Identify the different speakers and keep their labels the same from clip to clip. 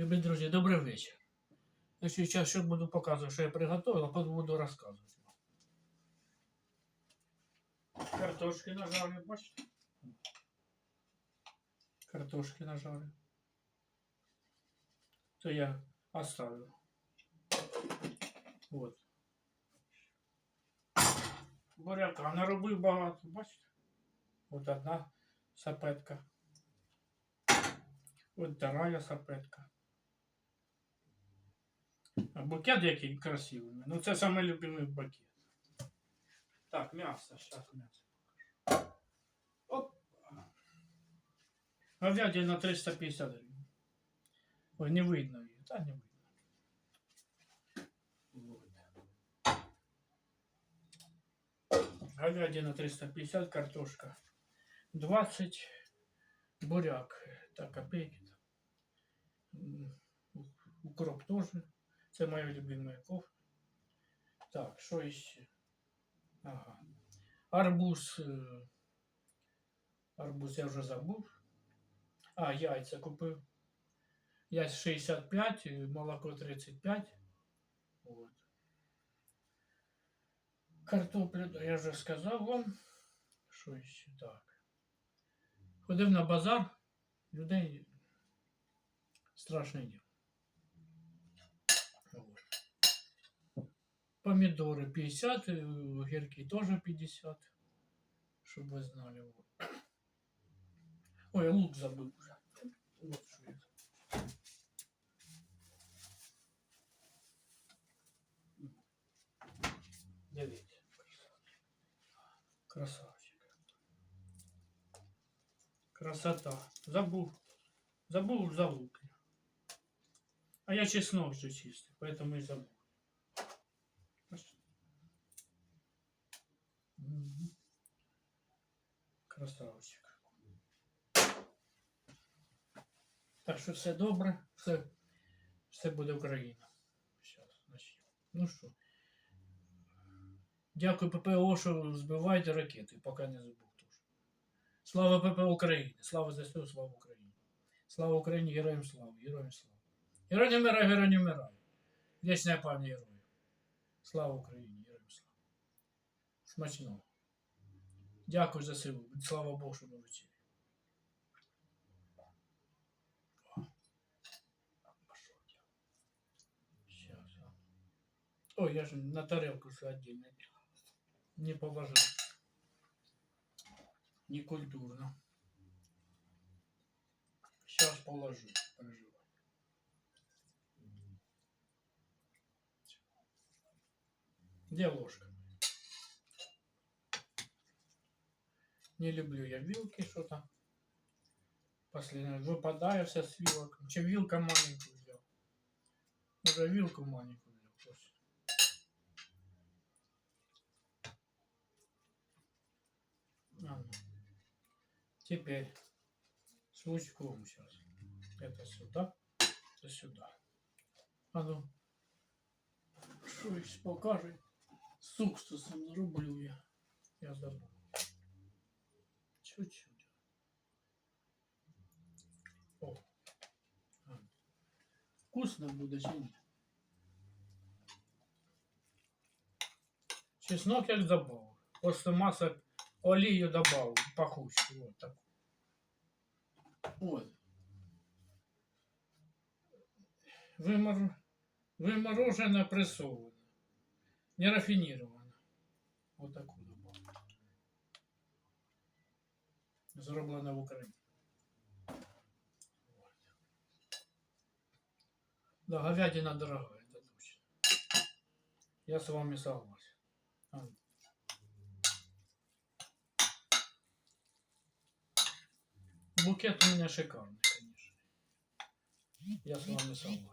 Speaker 1: Любі друзі, добрий вечір. Я зараз ще буду показувати, що я приготував, а потім буду розказувати. Картошки нажарю, бачите? Картошки нажарю. То я оставлю. Вот. Буряка наробив багато, бачите? От одна сапетка. От вторая сапетка. А букет який красивий. Ну це саме любимий букет. Так, м'ясо, зараз м'ясо. Оп. Говядина 350 гривень. Ой, не видно її, та не видно. Говядина 350, картошка 20, буряк, так, копейки. Укроп тоже. Це моя любимая кофе. Так, що іще? Ага. Арбуз. е, Арбуз я вже забув. А, яйця купив. Яйця 65, е, молоко 35. Вот. Картоплю, я вже сказав вам. Що іще? Так. Ходив на базар, людей страшне діло. Помидоры 50, э, огірки тоже 50, щоб ви знали. Ой, лук забыл уже. Вот що я. Дивіться. Красавчик. Красота. Забув. Забув за лук. А я чеснок же чистый, поэтому и забыл. Красавчик. Так що все добре, все, все буде Україна. Значить. Ну що. Дякую ППО, що збиваєте ракети, поки не забув теж. Слава ППО України, слава ЗСУ, слава Україні. Слава Україні, героям слава, героям слава. Вмирай, герой не вмирай. Вічна пам'ять героїв. Слава Україні, героям слава. Смачного. Дякую за силу. Слава Богу, що ми а. Ой, я же на тарелку же отдельно. Не положил. Не культурно. Сейчас положу. Переживай. Где ложка? Не люблю я вилки что-то. Последнее. Выпадаю вся с вилок. Чем вилка маленькую взял. Уже вилку маленькую взял. просто. А, ну. Теперь с лучком сейчас. Это сюда, это сюда. А ну. Що ще покаже? З уксусом зроблю я. Я забув Чуть-чуть. О. А. Вкусно буде чи ні? Чеснок як добавив. Просто маса олію добавив, пахучу. Вот так. Вот. Вимор... Виморожено прессовано. Не рафініровано. Вот таку Зроблено в Україні. Да, говядина дорогая, это точно. Я с вами согласен. Букет у меня шикарный, конечно. Я с вами согласен.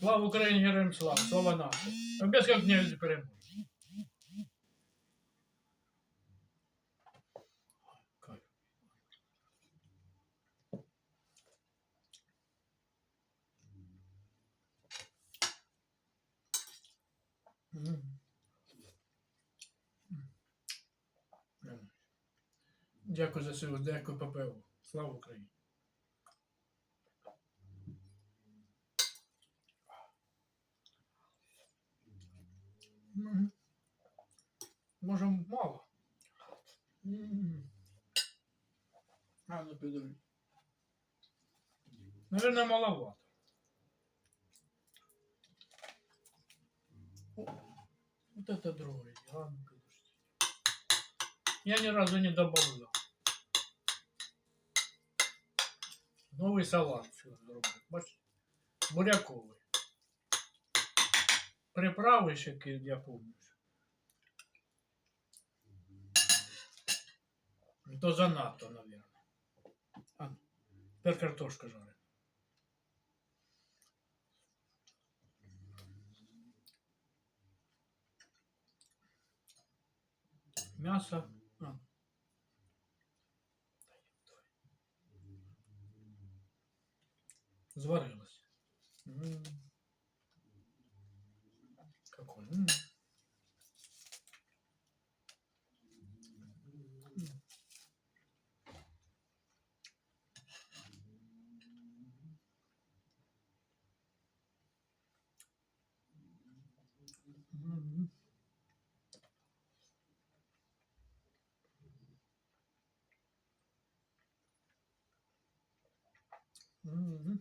Speaker 1: Слава Україні, героям слава, слава нації. Без як не перемоги. Дякую за сьогодні. Дякую, ППО. Слава Україні! Ну, може мало. А, ну піду. Наверное, маловато. Вот это другой. Ладно, подожди. Я ни разу не добавлял. Новий салат зробив. Бачите? Буряковий. Приправи ще ки- я помню. То занадто, наверное. А, тепер картошка жарить. М'ясо. Зварилась. Какой? Mm-hmm.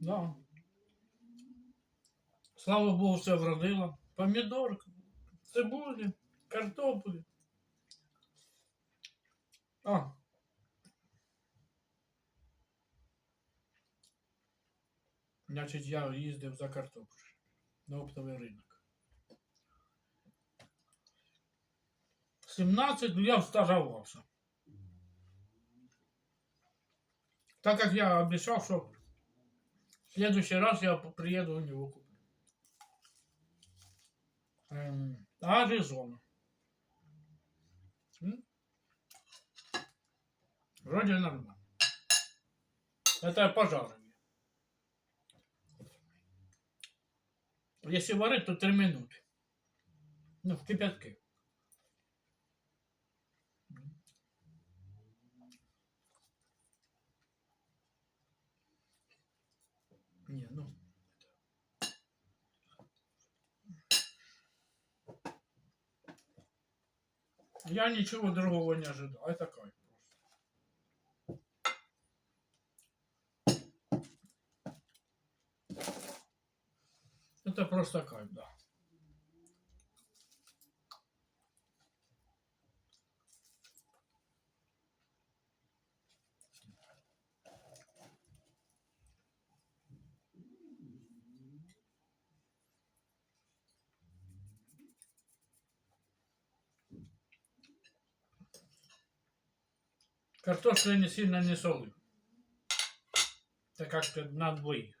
Speaker 1: Да. Слава Богу, все вродило. Помідорка, цибулі, картоплі. А. Значить, я їздив за картоплею на оптовий ринок. 17 ну, я стажувався. Так как я обещал, что в следующий раз я приеду у него куплю. Эм, Аризона. Вроде нормально. Это пожаровые. Если варить, то 3 минуты. Ну, в кипятке. Не, ну. Я ничего другого не ожидал. Это кайф просто. Это просто кайф, да. Картошку я не сильно не солю. Это как-то на двоих.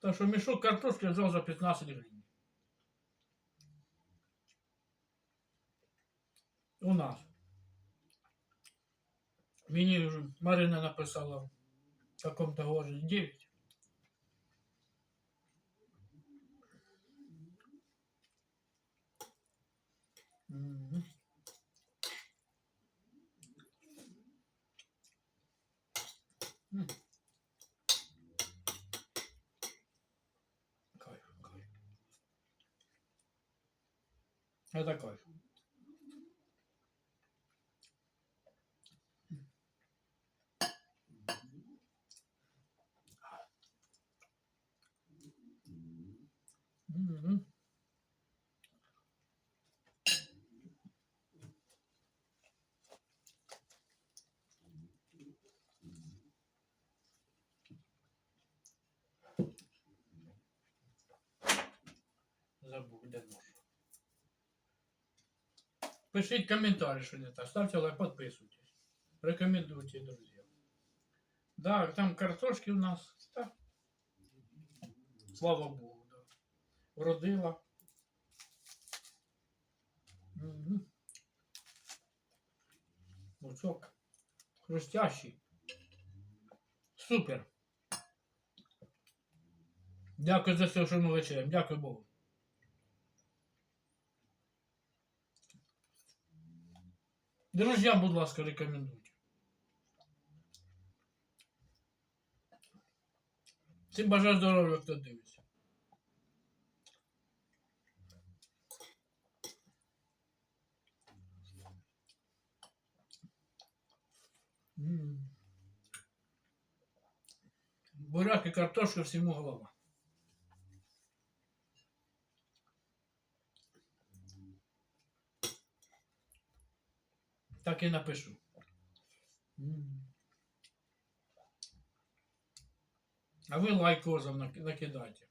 Speaker 1: Так что мешок картошки я взял за 15 гривен. У нас. Мені вже Марина написала в каком-то городе 9. Мгм. М. Кайф, кайф. Это кайф. Забув, де нож. Пишіть коментарі, що не так. Ставте лайк, підписуйтесь. Рекомендуйте друзьям. Да, там картошки у нас. Так. Слава Богу, да. Вродила. Лучок хрустящий. Супер. Дякую за все, що ми вечерям. Дякую Богу. Друзьям, будь ласка, рекомендуйте. Всім бажаю здоров'я, хто дивиться. Буряк і картошка всьому голова. Так і напишу. А ви лайк наки- накидайте.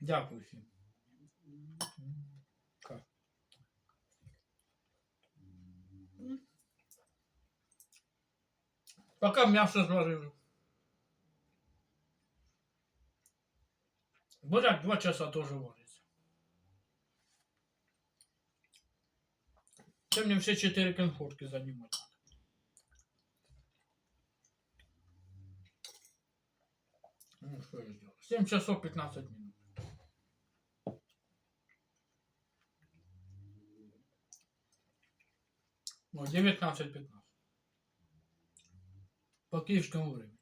Speaker 1: Дякую всім. Пока м'ясо зварили. Буряк два часа тоже варится. Це мне все четыре конфорки занимать. Ну, что я сделал? 7 часов 15 минут. Ну, 19-15. По киевскому времени.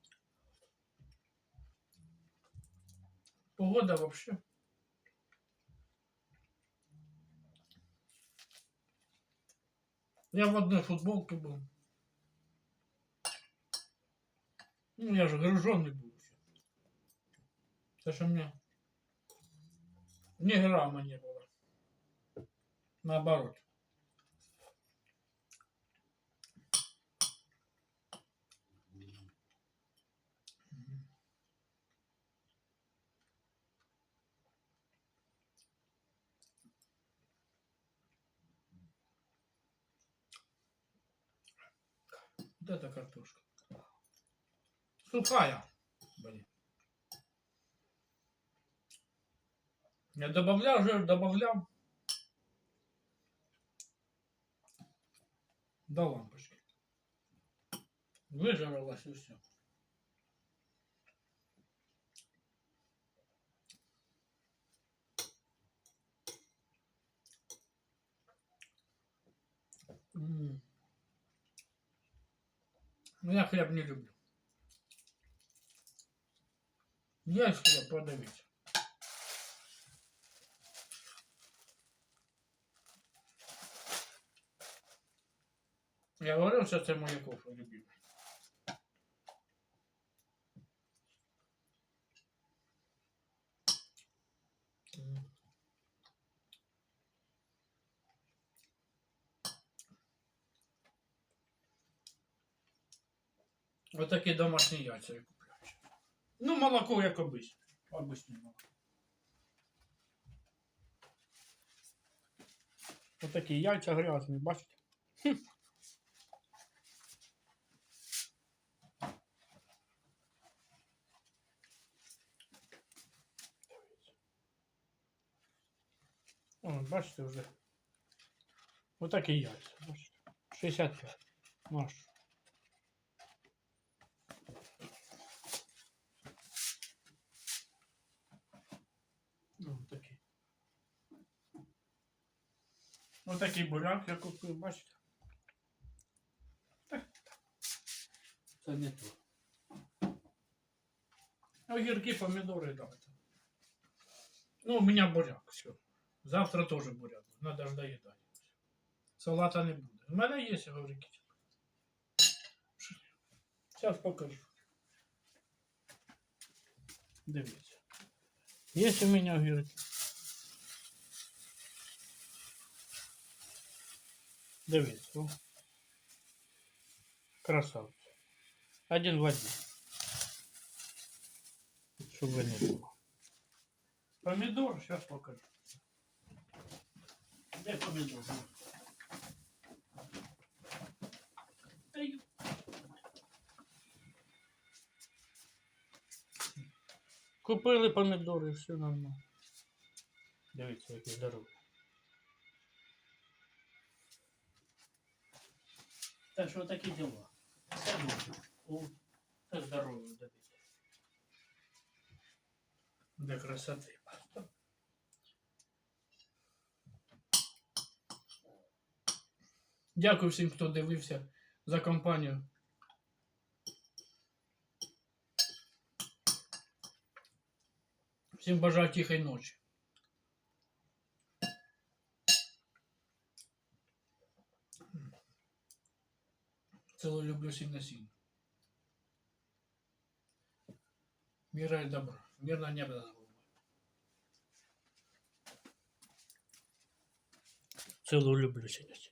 Speaker 1: Погода вообще. Я в одной футболке был. Ну, я же груженный был. Это что мне ни грамма не было. Наоборот. Вот это картошка. Сухая. Блин. Я добавлял жир, добавлял. До лампочки. Выжарилась и все. Ну, я хлеб не люблю. Есть хлеб, подавить. Я говорив, що це моє кофе любиме. Отакі домашні яйця я купляю. Ну, молоко як обичне. Обичне молоко. Отакі яйця грязні, бачите? О, бачите вже. Отакі яйця. Бачите. 65. Наш. Ну, такий. Отакий буряк я купив, бачите? Так. Це не то. Огірки, помідори давайте. Ну, у меня буряк, все. Завтра тоже буряк. Надо ж доедать. Салата не буде. У мене є огірки. Зараз покажу. Дивіться. Є у мене огірки. Дивіться. о. Красавці. Один в один. Щоб ви не було. Помидор, сейчас покажу. Где помидор? Ай. Купили помидори, все нормально. Дивіться, які здорові. Так що такі діла. Все буде. О, Це здоров'я добити. До красоти. Дякую всім, хто дивився за компанію. Всім бажаю тихої ночі. Целую люблю сильно сильно. Мира и добра. Мирное небо над головой. Целую люблю сильно сильно.